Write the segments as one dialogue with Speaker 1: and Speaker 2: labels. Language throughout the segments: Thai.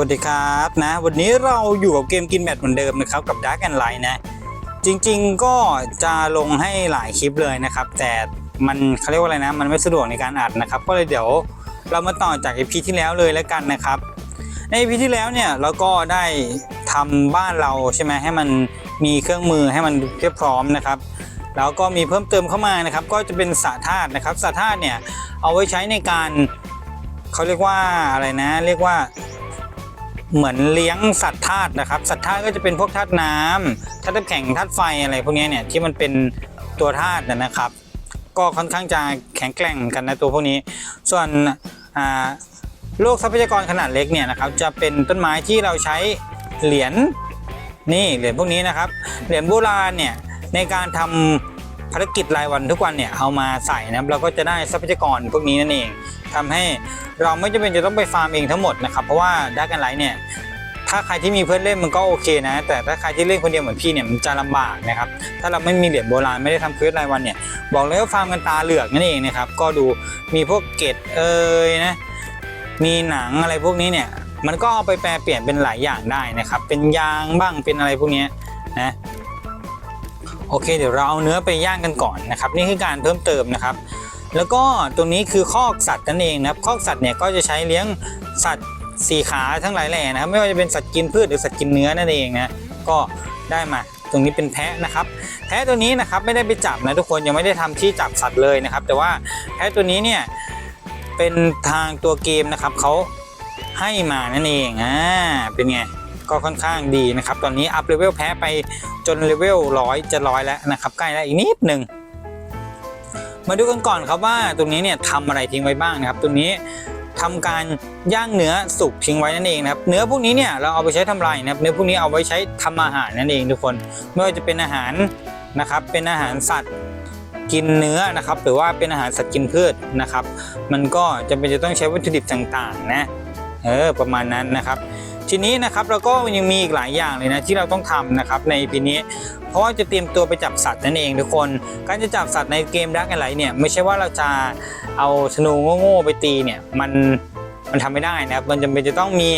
Speaker 1: วัสดีครับนะ วันนี้เราอยู่กับเกมกินแมทเหมือนเดิมนะครับกับ Dark and Light นะ จริงๆก็จะลงให้หลายคลิปเลยนะครับ แต่มันเขาเรียกว่าอะไรนะ มันไม่สะดวกในการอัดนะครับ ก็เลยเดี๋ยวเรามาต่อจาก EP ที่แล้วเลยแล้วกันนะครับ ใน EP ที่แล้วเนี่ยเราก็ได้ทำบ้านเราใช่ไหมให้มันมีเครื่องมือให้มันเรียบพร้อมนะครับแล้วก็มีเพิ่มเติมเข้ามานะครับ ก็จะเป็นสาธาตุนะครับสาธาตุเนี่ยเอาไว้ใช้ในการเขาเรียกว่าอะไรนะ เรียกว่า เหมือนเลี้ยงสัตว์ธาตุนะครับ สัตว์ธาตุก็จะเป็นพวกธาตุน้ำธาตุแข็งธาตุไฟอะไรพวกนี้เนี่ยที่มันเป็นตัวธาตุนะครับ ก็ค่อนข้างจะแข็งแกร่งกันนะตัวพวกนี้ ส่วนโลกทรัพยากรขนาดเล็กเนี่ยนะครับจะเป็นต้นไม้ที่เราใช้เหรียญนี่เหรียญพวกนี้นะครับเหรียญโบราณเนี่ยในการทำภารกิจรายวันทุกวันเนี่ยเอามาใส่นะครับเราก็จะได้ทรัพยากรพวกนี้นั่นเอง ทำให้เราไม่จำเป็นจะต้องไปฟาร์มเองทั้งหมดนะครับเพราะว่าดักกันไลท์เนี่ยถ้าใครที่มีเพื่อนเล่นมันก็โอเคนะ แต่ถ้าใครที่เล่นคนเดียวเหมือนพี่เนี่ยมันจะลำบากนะครับถ้าเราไม่มีเหรียญโบราณไม่ได้ทำเควสรายวันเนี่ยบอกเลยว่าฟาร์มกันตาเหลือกนั่นเองนะครับก็ดูมีพวกเกตเอ่ยนะมีหนังอะไรพวกนี้เนี่ยมันก็เอาไปแปลเปลี่ยนเป็นหลายอย่างได้นะครับ เป็นยางบ้างเป็นอะไรพวกนี้นะโอเคเดี๋ยวเราเอาเนื้อไปย่างกันก่อนนะครับ นี่คือการเพิ่มเติมนะครับ แล้วก็ตรงนี้คือคอกสัตว์นั่นเองนะครับคอกสัตว์เนี่ยก็จะใช้เลี้ยงสัตว์สี่ขาทั้งหลายแหล่นะครับไม่ว่าจะเป็นสัตว์กินพืชหรือสัตว์กินเนื้อนั่นเองนะก็ได้มาตรงนี้เป็นแพะนะครับ แพะตัวนี้นะครับไม่ได้ไปจับนะทุกคนยังไม่ได้ทำที่จับสัตว์เลยนะครับ แต่ว่าแพะตัวนี้เนี่ยเป็นทางตัวเกมนะครับเขาให้มานั่นเองอ่าเป็นไงก็ค่อนข้างดีนะครับ ตอนนี้อัพเลเวลแพะไปจนเลเวลร้อยจะร้อยแล้วนะครับ ใกล้แล้วอีกนิดหนึ่ง มาดูกันก่อนครับว่าตรงนี้เนี่ยทำอะไรทิ้งไว้บ้างนะครับ ตรงนี้ทำการย่างเนื้อสุกทิ้งไว้นั่นเองนะครับ เนื้อพวกนี้เนี่ยเราเอาไปใช้ทำลายนะครับ เนื้อพวกนี้เอาไว้ใช้ทำอาหารนั่นเองทุกคน ไม่ว่าจะเป็นอาหารนะครับ เป็นอาหารสัตว์กินเนื้อนะครับ หรือว่าเป็นอาหารสัตว์กินพืชนะครับ มันก็จะเป็นจะต้องใช้วัตถุดิบต่างๆนะ เออประมาณนั้นนะครับ ทีนี้นะครับเราก็ยังมีอีกหลายอย่างเลยนะที่เราต้องทำนะครับในปีนี้ เพราะว่าจะเตรียมตัวไปจับสัตว์นั่นเองทุกคน การจะจับสัตว์ในเกมดักอะไรเนี่ยไม่ใช่ว่าเราจะเอาธนูโง่ๆไปตีเนี่ยมันมันทำไม่ได้นะครับมันจำเป็นจะต้องมี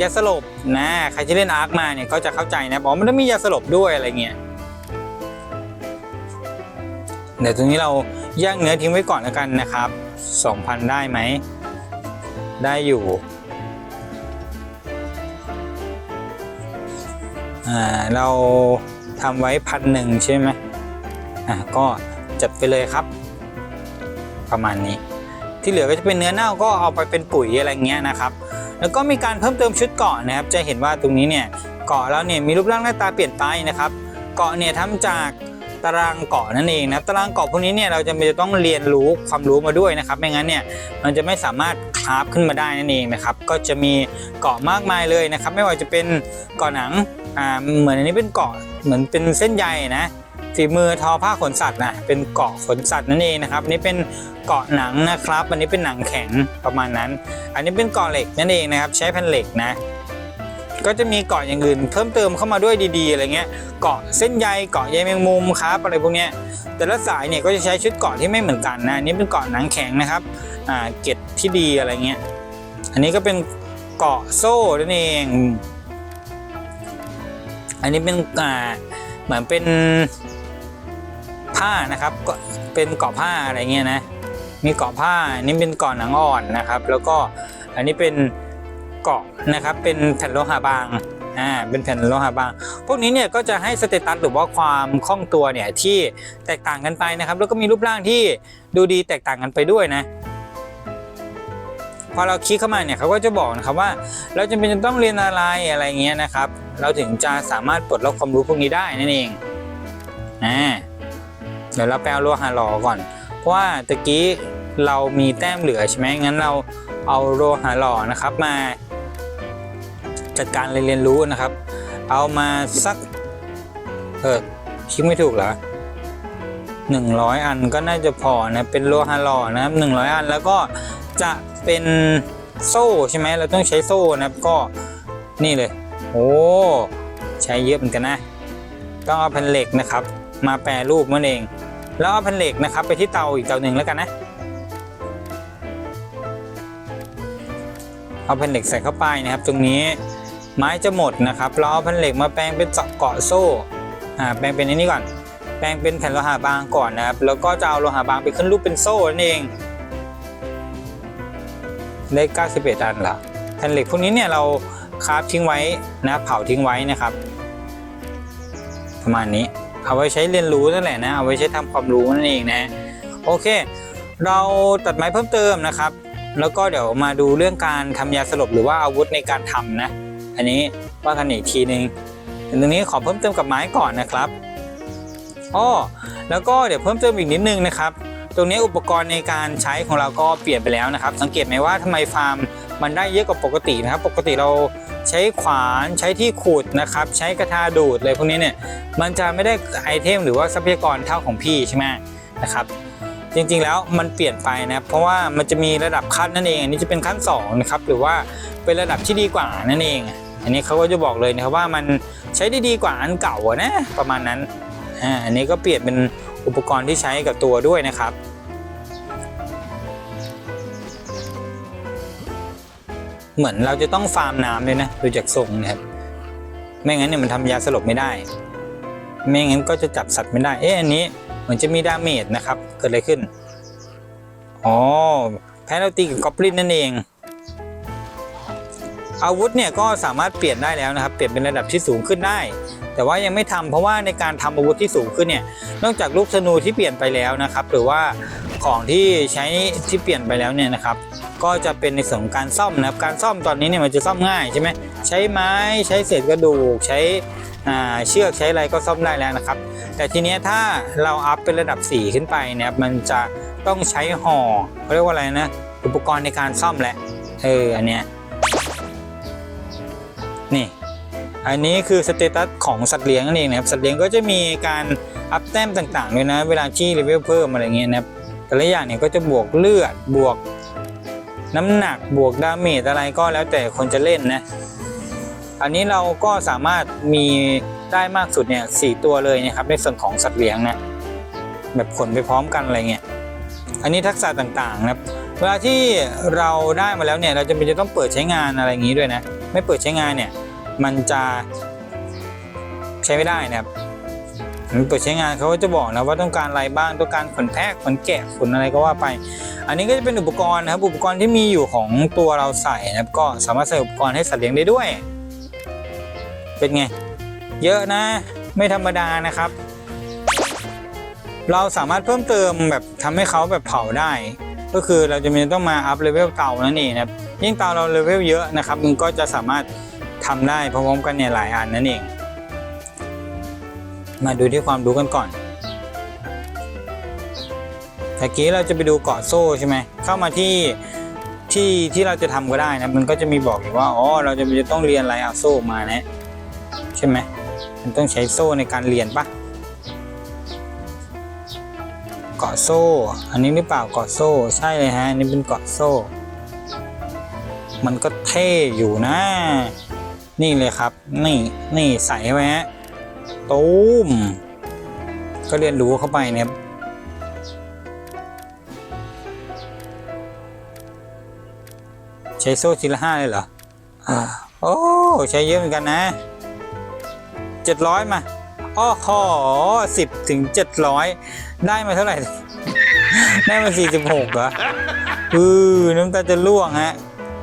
Speaker 1: ยาสลบนะใครที่เล่นอาร์คมาเนี่ยก็จะเข้าใจนะบอกมันต้องมียาสลบด้วยอะไรเงี้ยเดี๋ยวตรงนี้เราย่างเนื้อทิ้งไว้ก่อนแล้วกันนะครับ 2,000 ได้ไหม ได้อยู่ อ่าเราทำไว้พันหนึ่งใช่ไหมอ่าก็จัดไปเลยครับ ประมาณนี้ ที่เหลือก็จะเป็นเนื้อเน่าก็เอาไปเป็นปุ๋ยอะไรเงี้ยนะครับ แล้วก็มีการเพิ่มเติมชุดเกาะนะครับ จะเห็นว่าตรงนี้เนี่ยเกาะแล้วเนี่ยมีรูปร่างหน้าตาเปลี่ยนไปนะครับ เกาะเนี่ยทำจากตารางเกาะนั่นเองนะตารางเกาะพวกนี้เนี่ยเราจะไม่จะต้องเรียนรู้ความรู้มาด้วยนะครับไม่งั้นเนี่ยมันจะไม่สามารถคราฟขึ้นมาได้นั่นเองนะครับ ก็จะมีเกาะมากมายเลยนะครับ ไม่ว่าจะเป็นเกาะหนัง อ่าเหมือนอันนี้เป็นเกาะเหมือนเป็นเส้นใยนะฝีมือทอผ้าขนสัตว์นะเป็นเกาะขนสัตว์นั่นเองนะครับนี่เป็นเกาะหนังนะครับ อันนี้เป็นหนังแข็งประมาณนั้น อันนี้เป็นเกาะเหล็กนั่นเองนะครับ ใช้แผ่นเหล็กนะ ก็จะมีเกาะอย่างอื่น เพิ่มเติมเข้ามาด้วยดีๆอะไรเงี้ยเกาะเส้นใยเกาะใยแมงมุมครับอะไรพวกเนี้ยแต่ละสายเนี่ยก็จะใช้ชุดเกาะที่ไม่เหมือนกันนะนนี้เป็นเกาะหนังแข็งนะครับอ่าเกล็ดที่ดีอะไรเงี้ยอันนี้ก็เป็นเกาะโซ่นั่นเอง อันนี้เป็นอ่าเหมือนเป็นผ้านะครับก็เป็นเกาะผ้าอะไรเงี้ยนะมีเกาะผ้าอันนี้เป็นเกาะหนังอ่อนนะครับ แล้วก็อันนี้เป็นเกาะนะครับเป็นแผ่นโลหะบางอ่าเป็นแผ่นโลหะบาง พวกนี้เนี่ยก็จะให้สเตตัสหรือว่าความคล่องตัวเนี่ยที่แตกต่างกันไปนะครับ แล้วก็มีรูปร่างที่ดูดีแตกต่างกันไปด้วยนะ พอเราคลิกเข้ามาเนี่ยเขาก็จะบอกนะครับว่า เราจำเป็นจะต้องเรียนอะไรอะไรเงี้ยนะครับ เราถึงจะสามารถปลดล็อกความรู้พวกนี้ได้นั่นเองอ่าเดี๋ยวเราไปเอาโลหะหล่อก่อน เพราะว่าตะกี้เรามีแต้มเหลือใช่ไหมงั้นเราเอาโลหะหล่อนะครับมา จัดการเรียนรู้นะครับ เอามาสักเออคิดไม่ถูกเหรอหนึ่งร้อยอันก็น่าจะพอนะเป็นโลหะหล่อนะครับหนึ่งร้อยอันแล้วก็ จะเป็นโซ่ใช่ไหมเราต้องใช้โซ่นะครับก็นี่เลย โอ้ใช้เยอะเหมือนกันนะต้องเอาแผ่นเหล็กนะครับ มาแปรรูปมันเอง แล้วเอาแผ่นเหล็กนะครับ ไปที่เตาอีกเตาหนึ่งแล้วกันนะเอาแผ่นเหล็กใส่เข้าไปนะครับ ตรงนี้ไม้จะหมดนะครับเราเอาแผ่นเหล็กมาแปลงเป็นเกาะโซ่อ่าแปลงเป็นอันนี้ก่อน แปลงเป็นแผ่นโลหะบางก่อนนะครับ แล้วก็จะเอาโลหะบางไปขึ้นรูปเป็นโซ่นั่นเอง ได้ 91 อันเหรอแผ่นเหล็กพวกนี้เนี่ยเราคราฟทิ้งไว้นะเผาทิ้งไว้นะครับ ประมาณนี้เอาไว้ใช้เรียนรู้นั่นแหละนะเอาไว้ใช้ทำความรู้นั่นเองนะ โอเค เราตัดไม้เพิ่มเติมนะครับ แล้วก็เดี๋ยวมาดูเรื่องการทำยาสลบหรือว่าอาวุธในการทำนะ อันนี้ว่ากันอีกทีหนึ่งตรงนี้ขอเพิ่มเติมกับไม้ก่อนนะครับอ้อแล้วก็เดี๋ยวเพิ่มเติมอีกนิดนึงนะครับ ตรงนี้อุปกรณ์ในการใช้ของเราก็เปลี่ยนไปแล้วนะครับ สังเกตไหมว่าทำไมฟาร์มมันได้เยอะกว่าปกตินะครับ ปกติเราใช้ขวานใช้ที่ขุดนะครับ ใช้กระทาดูดอะไรพวกนี้เนี่ยมันจะไม่ได้ไอเทมหรือว่าทรัพยากรเท่าของพี่ใช่ไหมนะครับจริงๆแล้วมันเปลี่ยนไปนะเพราะว่ามันจะมีระดับขั้นนั่นเองอันนี้จะเป็นขั้น2นะครับหรือว่าเป็นระดับที่ดีกว่านั่นเอง อันนี้เขาก็จะบอกเลยนะครับว่ามันใช้ได้ดีกว่าอันเก่าอะนะประมาณนั้นอ่าอันนี้ก็เปลี่ยนเป็น อุปกรณ์ที่ใช้กับตัวด้วยนะครับ เหมือนเราจะต้องฟาร์มน้ำเลยนะดูจากทรงนะครับ ไม่งั้นเนี่ยมันทำยาสลบไม่ได้ ไม่งั้นก็จะจับสัตว์ไม่ได้ เอ๊ะอันนี้เหมือนจะมีดาเมจนะครับ เกิดอะไรขึ้น อ๋อ แพ้เราตีกับกอบลินนั่นเองอาวุธเนี่ยก็สามารถเปลี่ยนได้แล้วนะครับ เปลี่ยนเป็นระดับที่สูงขึ้นได้ แต่ว่ายังไม่ทำเพราะว่าในการทำอาวุธที่สูงขึ้นเนี่ยนอกจากลูกธนูที่เปลี่ยนไปแล้วนะครับหรือว่าของที่ใช้ที่เปลี่ยนไปแล้วเนี่ยนะครับ ก็จะเป็นในส่วนของการซ่อมนะครับการซ่อมตอนนี้เนี่ยมันจะซ่อมง่ายใช่ไหมใช้ไม้ใช้เศษกระดูกใช้เชือกใช้อะไรก็ซ่อมได้แล้วนะครับ แต่ทีเนี้ยถ้าเราอัพเป็นระดับ 4 ขึ้นไปเนี่ยมันจะต้องใช้ห่อเขาเรียกว่าอะไรนะอุปกรณ์ในการซ่อมแหละเอออันเนี้ยนี่ อันนี้คือสเตตัสของสัตว์เลี้ยงนั่นเองนะครับ สัตว์เลี้ยงก็จะมีการอัพแต้มต่างๆด้วยนะ เวลาที่เลเวลเพิ่มอะไรเงี้ยนะครับ แต่ละอย่างเนี่ยก็จะบวกเลือด บวกน้ำหนัก บวกดาเมจอะไรก็แล้วแต่คนจะเล่นนะ อันนี้เราก็สามารถมีได้มากสุดเนี่ยสตัวเลยนะครับในส่วนของสัตว์เลี้ยงนะ แบบขนไปพร้อมกันอะไรเงี้ย อันนี้ทักษะต่างๆนะครับ เวลาที่เราได้มาแล้วเนี่ย เราจะเป็นจะต้องเปิดใช้งานอะไรอย่างนี้ด้วยนะ ไม่เปิดใช้งานเนี่ย มันจะใช้ไม่ได้นะครับมันเปิดใช้งานเขาก็จะบอกนะว่าต้องการอะไรบ้างต้องการขนแพะขนแกะขนอะไรก็ว่าไป อันนี้ก็จะเป็นอุปกรณ์นะครับ อุปกรณ์ที่มีอยู่ของตัวเราใส่นะครับ ก็สามารถใส่อุปกรณ์ให้สัตว์เลี้ยงได้ด้วย เป็นไง เยอะนะ ไม่ธรรมดานะครับ เราสามารถเพิ่มเติมแบบทำให้เขาแบบเผาได้ ก็คือเราจะมีต้องมาอัพเลเวลเตานั่นเองนะครับยิ่งเตาเราเลเวลเยอะนะครับมันก็จะสามารถ ทำได้พร้อมๆกันเนี่ยหลายอันนั่นเอง มาดูที่ความรู้กันก่อนตะกี้เราจะไปดูเกาะโซ่ใช่ไหมเข้ามาที่ที่ที่เราจะทำก็ได้นะมันก็จะมีบอกอยู่ว่าอ๋อเราจะจะต้องเรียนอะไรเอาโซ่มานะใช่ไหมมันต้องใช้โซ่ในการเรียนปะเกาะโซ่ อันนี้หรือเปล่าเกาะโซ่ใช่เลยฮะนี่เป็นเกาะโซ่ มันก็เท่อยู่นะ นี่เลยครับ นี่นี่ใส่ไว้ฮะตูมก็เรียนรู้เข้าไปเนี่ยใช้โซ่ทีละห้าเลยเหรออ่าโอ้ใช้เยอะเหมือนกันนะเจ็ดร้อยมาอ้อขอสิบถึงเจ็ดร้อยได้มาเท่าไหร่ ได้มาสี่สิบหกเหรออือน้ำตาจะล่วงฮะ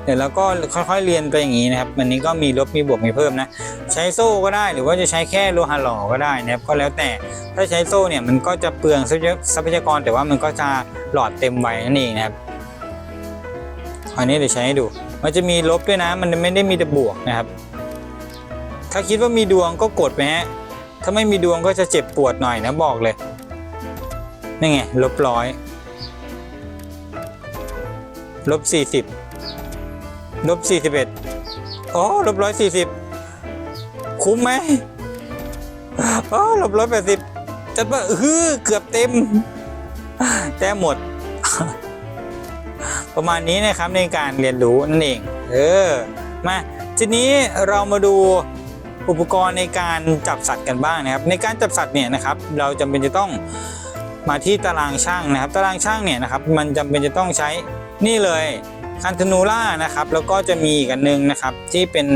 Speaker 1: เดี๋ยวเราก็ค่อยๆเรียนไปอย่างนี้นะครับวันนี้ก็มีลบมีบวกมีเพิ่มนะ ใช้โซ่ก็ได้หรือว่าจะใช้แค่โลหะหล่อก็ได้นะครับก็แล้วแต่ถ้าใช้โซ่เนี่ยมันก็จะเปลืองทรัพยากรแต่ว่ามันก็จะหลอดเต็มไว้นั่นเองนะครับอันนี้เดี๋ยวใช้ให้ดู มันจะมีลบด้วยนะ มันไม่ได้มีแต่บวกนะครับ ถ้าคิดว่ามีดวงก็กดไปฮะถ้าไม่มีดวงก็จะเจ็บปวดหน่อยนะบอกเลยนี่ไงลบร้อยลบสี่สิบ ลบสี่สิบเอ็ดอ๋อลบร้อยสี่สิบคุ้มไหมอ๋อลบร้อยแปดสิบจัดว่าฮือเกือบเต็ม แต้หมด ประมาณนี้นะครับในการเรียนรู้นั่นเอง เออ มาทีนี้เรามาดูอุปกรณ์ในการจับสัตว์กันบ้างนะครับ ในการจับสัตว์เนี่ยนะครับ เราจำเป็นจะต้องมาที่ตารางช่างนะครับ ตารางช่างเนี่ยนะครับ มันจำเป็นจะต้องใช้นี่เลย คันธนูล่านะครับ แล้วก็จะมีอีกอันหนึงนะครับที่เป็น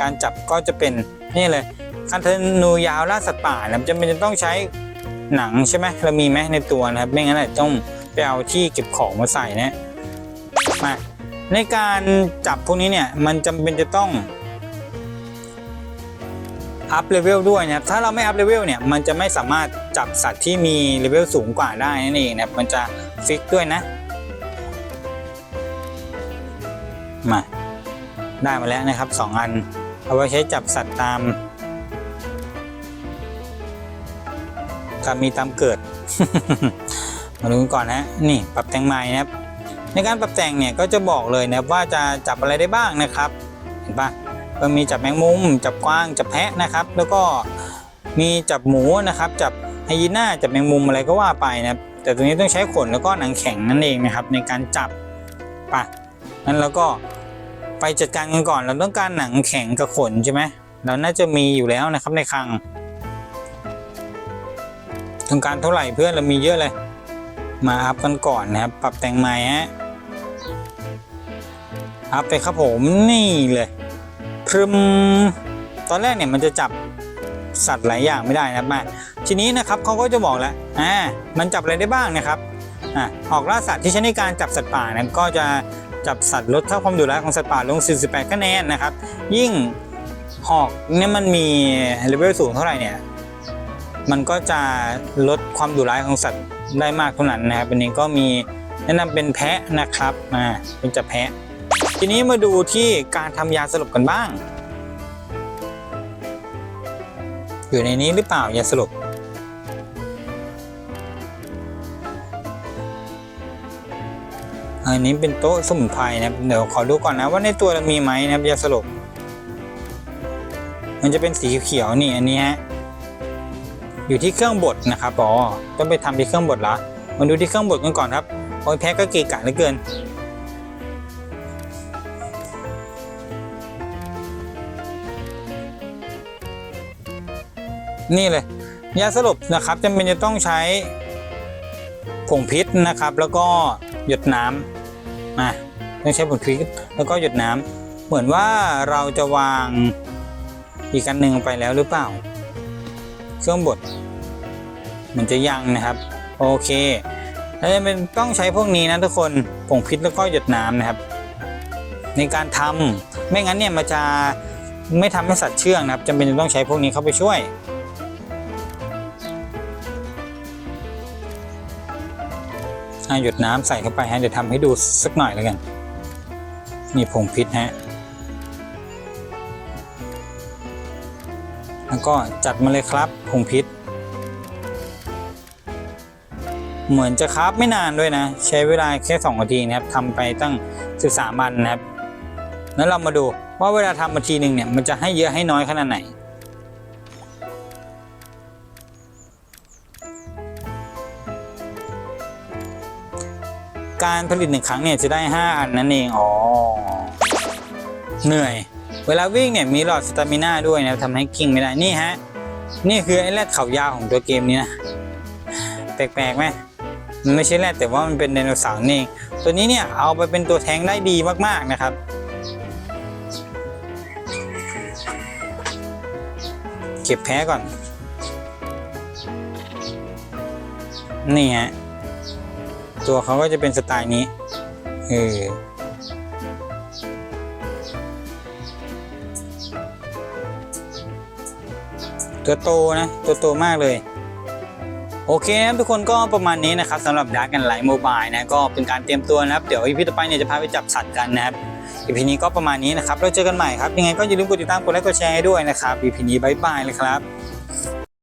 Speaker 1: การจับก็จะเป็นนี่เลยคันธนูยาวล่าสัตว์ป่านะจำเป็นจะต้องใช้หนังใช่ไหมเรามีไหมในตัวนะครับ ไม่งั้นอาจต้องไปเอาที่เก็บของมาใส่นะมาในการจับพวกนี้เนี่ยมันจำเป็นจะต้องอัพเลเวลด้วยนะถ้าเราไม่อัพเลเวลเนี่ยมันจะไม่สามารถจับสัตว์ที่มีเลเวลสูงกว่าได้นั่นเองนะมันจะฟิกด้วยนะ มาได้มาแล้วนะครับสองอัน เอาไว้ใช้จับสัตว์ตามตามมีตามเกิด มาดูกันก่อนนะนี่ปรับแต่งใหม่นะครับ ในการปรับแต่งเนี่ยก็จะบอกเลยนะว่าจะจับอะไรได้บ้างนะครับ เห็นปะก็มีจับแมงมุม จับกวาง จับแพะนะครับ แล้วก็มีจับหมูนะครับ จับไฮยีน่าจับแมงมุมอะไรก็ว่าไปนะครับ แต่ตัวนี้ต้องใช้ขนแล้วก็หนังแข็งนั่นเองนะครับ ในการจับปะนั้นเราก็ ไปจัดการกันก่อนเราต้องการหนังแข็งกับขนใช่ไหมเราน่าจะมีอยู่แล้วนะครับในคลังต้องการเท่าไหร่เพื่อนเรามีเยอะเลย มาอัพกันก่อนนะครับ ปรับแต่งใหม่ฮะอัพไปครับผมนี่เลยพรึมตอนแรกเนี่ยมันจะจับสัตว์หลายอย่างไม่ได้นะครับมาทีนี้นะครับเขาก็จะบอกแล้วอ่ามันจับอะไรได้บ้างนะครับอ่าออกล่าสัตว์ที่ใช้ในการจับสัตว์ป่านะก็จะ จับสัตว์ลดค่าความดุร้ายของสัตว์ป่าลง 48 คะแนนนะครับ ยิ่งหอกเนี่ยมันมีเลเวลสูงเท่าไหร่เนี่ยมันก็จะลดความดุร้ายของสัตว์ได้มากเท่านั้นนะครับวันนี้ก็มีแนะนำเป็นแพะนะครับอ่าเป็นจับแพะ ทีนี้มาดูที่การทำยาสลบกันบ้าง อยู่ในนี้หรือเปล่ายาสลบ อันนี้เป็นโต๊ะสมุนไพรนะเดี๋ยวขอดูก่อนนะว่าในตัวมีไหมนะยาสลบมันจะเป็นสีเขียวนี่อันนี้ฮะอยู่ที่เครื่องบดนะครับอ๋อต้องไปทำที่เครื่องบดละมาดูที่เครื่องบดกันก่อนครับโอ้ยแพ้ก็เกะกะเหลือเกินนี่เลยยาสลบนะครับจำเป็นจะต้องใช้ผงพิษนะครับ แล้วก็ หยดน้ำมาต้องใช้ผงพิษแล้วก็หยดน้ำเหมือนว่าเราจะวางอีกอันหนึ่งไปแล้วหรือเปล่า เครื่องบดมันจะยังนะครับ โอเคแล้วจะเป็นต้องใช้พวกนี้นะทุกคนผงพิษแล้วก็หยดน้ำนะครับ ในการทำไม่งั้นเนี่ยมันจะไม่ทำให้สัตว์เชื่องนะครับจำเป็นจะต้องใช้พวกนี้เข้าไปช่วย หยดน้ำใส่เข้าไปฮะเดี๋ยวทำให้ดูสักหน่อยแล้วกัน นี่ผงพิษฮะแล้วก็จัดมาเลยครับผงพิษ เหมือนจะครับไม่นานด้วยนะ ใช้เวลาแค่2นาทีนะครับทำไปตั้ง13วันนะครับ แล้วเรามาดูว่าเวลาทำนาทีหนึ่งเนี่ยมันจะให้เยอะให้น้อยขนาดไหน การผลิตหนึ่งครั้งเนี่ยจะได้ 5 อันนั่นเองอ๋อเหนื่อย เวลาวิ่งเนี่ยมีหลอดสตามิน่าด้วยนะทำให้กิ้งไม่ได้นี่ฮะนี่คือไอ้แรดเขายาวของตัวเกมนี้นะแปลกๆไหมมันไม่ใช่แรดแต่ว่ามันเป็นไดโนเสาร์นี่เองตัวนี้เนี่ยเอาไปเป็นตัวแทงได้ดีมากๆนะครับเก็บแพ้ก่อน นี่ฮะ ตัวเขาก็จะเป็นสไตล์นี้เออตัวโตนะตัวโตมากเลย โอเคนะครับทุกคนก็ประมาณนี้นะครับสำหรับ Dark and Light Mobile นะก็เป็นการเตรียมตัวนะครับ เดี๋ยวอีพีต่อไปเนี่ยจะพาไปจับสัตว์กันนะครับอีพีนี้ก็ประมาณนี้นะครับเราเจอกันใหม่ครับยังไงก็อย่าลืมกดติดตามกดไลค์กดแชร์ให้ด้วยนะครับอีพีนี้บายบายเลยครับ